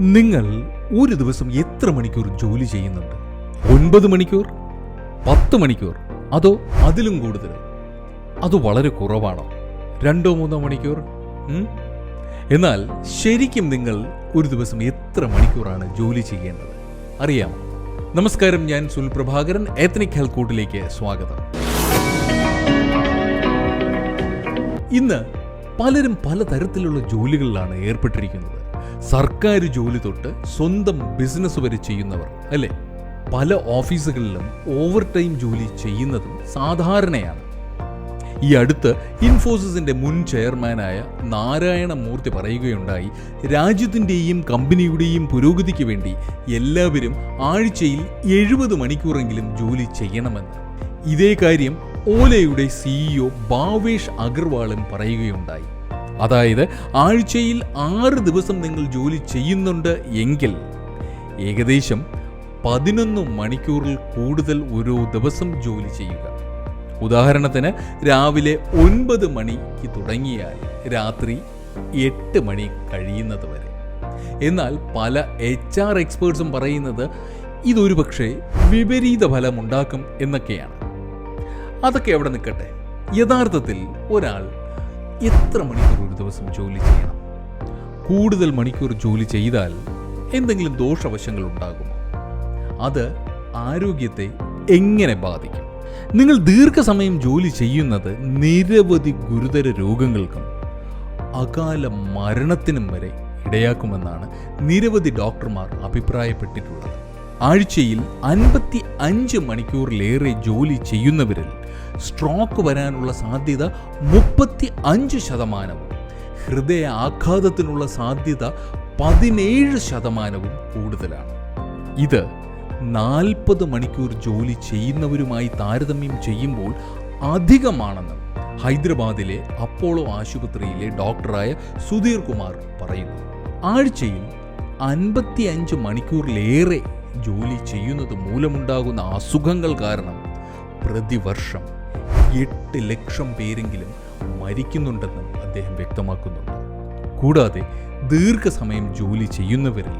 നിങ്ങൾ ഒരു ദിവസം എത്ര മണിക്കൂർ ജോലി ചെയ്യുന്നുണ്ട്? ഒൻപത് മണിക്കൂർ? പത്ത് മണിക്കൂർ? അതോ അതിലും കൂടുതൽ? അത് വളരെ കുറവാണോ? രണ്ടോ മൂന്നോ മണിക്കൂർ? എന്നാൽ ശരിക്കും നിങ്ങൾ ഒരു ദിവസം എത്ര മണിക്കൂറാണ് ജോലി ചെയ്യേണ്ടത്? അറിയാം നമസ്കാരം ഞാൻ സുൽപ്രഭാകരൻ എത്നിക് ഹെൽത്ത് കൂട്ടിലേക്ക് സ്വാഗതം. ഇന്ന് പലരും പലതരത്തിലുള്ള ജോലികളിലാണ് ഏർപ്പെട്ടിരിക്കുന്നത്. സർക്കാർ ജോലി തൊട്ട് സ്വന്തം ബിസിനസ് വരെ ചെയ്യുന്നവർ അല്ലേ? പല ഓഫീസുകളിലും ഓവർ ടൈം ജോലി ചെയ്യുന്നതും സാധാരണയാണ്. ഈ അടുത്ത് ഇൻഫോസിസിന്റെ മുൻ ചെയർമാനായ നാരായണ മൂർത്തി പറയുകയുണ്ടായി രാജ്യത്തിന്റെയും കമ്പനിയുടെയും പുരോഗതിക്ക് വേണ്ടി എല്ലാവരും ആഴ്ചയിൽ എഴുപത് മണിക്കൂറെങ്കിലും ജോലി ചെയ്യണമെന്ന്. ഇതേ കാര്യം ഓലയുടെ സിഇഒ ഭാവേഷ് അഗർവാളും പറയുകയുണ്ടായി. അതായത് ആഴ്ചയിൽ ആറ് ദിവസം നിങ്ങൾ ജോലി ചെയ്യുന്നുണ്ട് എങ്കിൽ ഏകദേശം പതിനൊന്ന് മണിക്കൂറിൽ കൂടുതൽ ഓരോ ദിവസം ജോലി ചെയ്യുക. ഉദാഹരണത്തിന് രാവിലെ ഒൻപത് മണിക്ക് തുടങ്ങിയാൽ രാത്രി എട്ട് മണി കഴിയുന്നത് വരെ. എന്നാൽ പല എച്ച് ആർ എക്സ്പേർട്സും പറയുന്നത് ഇതൊരു പക്ഷേ വിപരീത ഫലമുണ്ടാക്കും എന്നൊക്കെയാണ്. അതൊക്കെ എവിടെ നിൽക്കട്ടെ? യഥാർത്ഥത്തിൽ ഒരാൾ എത്ര മണിക്കൂർ ഒരു ദിവസം ജോലി ചെയ്യണം? കൂടുതൽ മണിക്കൂർ ജോലി ചെയ്താൽ എന്തെങ്കിലും ദോഷവശങ്ങൾ ഉണ്ടാകുമോ? അത് ആരോഗ്യത്തെ എങ്ങനെ ബാധിക്കും? നിങ്ങൾ ദീർഘസമയം ജോലി ചെയ്യുന്നത് നിരവധി ഗുരുതര രോഗങ്ങൾക്കും അകാല മരണത്തിനും വരെ ഇടയാക്കുമെന്നാണ് നിരവധി ഡോക്ടർമാർ അഭിപ്രായപ്പെട്ടിട്ടുള്ളത്. ആഴ്ചയിൽ അൻപത്തി അഞ്ച് മണിക്കൂറിലേറെ ജോലി ചെയ്യുന്നവരിൽ സ്ട്രോക്ക് വരാനുള്ള സാധ്യത മുപ്പത്തി അഞ്ച് ശതമാനവും. ഹൃദയ ആഘാതത്തിനുള്ള സാധ്യത പതിനേഴ് ശതമാനവും കൂടുതലാണ്. ഇത് നാൽപ്പത് മണിക്കൂർ ജോലി ചെയ്യുന്നവരുമായി താരതമ്യം ചെയ്യുമ്പോൾ അധികമാണെന്ന് ഹൈദരാബാദിലെ അപ്പോളോ ആശുപത്രിയിലെ ഡോക്ടറായ സുധീർ കുമാർ പറയുന്നു. ആഴ്ചയിൽ അൻപത്തിയഞ്ച് മണിക്കൂറിലേറെ ജോലി ചെയ്യുന്നത് മൂലമുണ്ടാകുന്ന അസുഖങ്ങൾ കാരണം പ്രതിവർഷം എട്ട് ലക്ഷം പേരെങ്കിലും മരിക്കുന്നുണ്ടെന്നും അദ്ദേഹം വ്യക്തമാക്കുന്നുണ്ട്. കൂടാതെ ദീർഘസമയം ജോലി ചെയ്യുന്നവരിൽ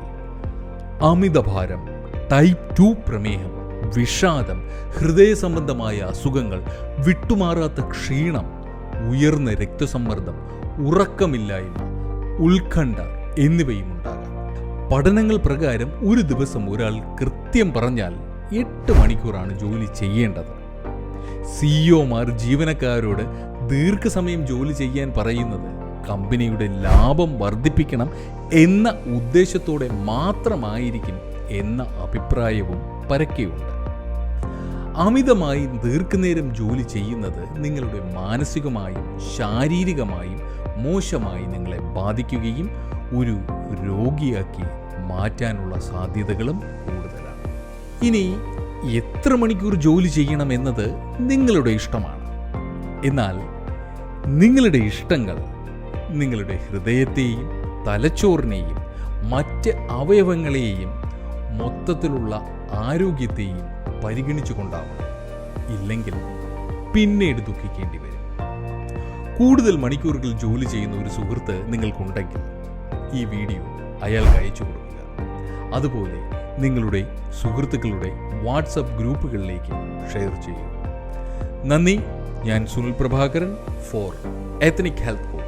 അമിതഭാരം ടൈപ്പ് ടു പ്രമേഹം വിഷാദം ഹൃദയ സംബന്ധമായ അസുഖങ്ങൾ വിട്ടുമാറാത്ത ക്ഷീണം ഉയർന്ന രക്തസമ്മർദ്ദം ഉറക്കമില്ലായ്മ ഉത്കണ്ഠ എന്നിവയും ഉണ്ടാകാം. പഠനങ്ങൾ പ്രകാരം ഒരു ദിവസം ഒരാൾ കൃത്യം പറഞ്ഞാൽ എട്ട് മണിക്കൂറാണ് ജോലി ചെയ്യേണ്ടത്. സിഇഒമാർ ജീവനക്കാരോട് ദീർഘസമയം ജോലി ചെയ്യാൻ പറയുന്നത് കമ്പനിയുടെ ലാഭം വർദ്ധിപ്പിക്കണം എന്ന ഉദ്ദേശത്തോടെ മാത്രമായിരിക്കും എന്ന അഭിപ്രായവും പരക്കെയുണ്ട്. അമിതമായി ദീർഘനേരം ജോലി ചെയ്യുന്നത് നിങ്ങളുടെ മാനസികമായും ശാരീരികമായും മോശമായി നിങ്ങളെ ബാധിക്കുകയും ഒരു രോഗിയാക്കി മാറ്റാനുള്ള സാധ്യതകളും കൂടുതലാണ്. ഇനി എത്ര മണിക്കൂർ ജോലി ചെയ്യണം എന്നത് നിങ്ങളുടെ ഇഷ്ടമാണ്. എന്നാൽ നിങ്ങളുടെ ഇഷ്ടങ്ങൾ നിങ്ങളുടെ ഹൃദയത്തെയും തലച്ചോറിനെയും മറ്റ് അവയവങ്ങളെയും മൊത്തത്തിലുള്ള ആരോഗ്യത്തെയും പരിഗണിച്ചുകൊണ്ടാവണം. ഇല്ലെങ്കിൽ പിന്നീട് ദുഃഖിക്കേണ്ടി വരും. കൂടുതൽ മണിക്കൂറുകൾ ജോലി ചെയ്യുന്ന ഒരു സുഹൃത്ത് നിങ്ങൾക്കുണ്ടെങ്കിൽ ഈ വീഡിയോ അയാൾക്ക് അയച്ചു കൊടുക്കുക. അതുപോലെ നിങ്ങളുടെ സുഹൃത്തുക്കളുടെ വാട്സപ്പ് ഗ്രൂപ്പുകളിലേക്ക് ഷെയർ ചെയ്യൂ. നന്ദി ഞാൻ Sunil Prabhakaran for ethnic health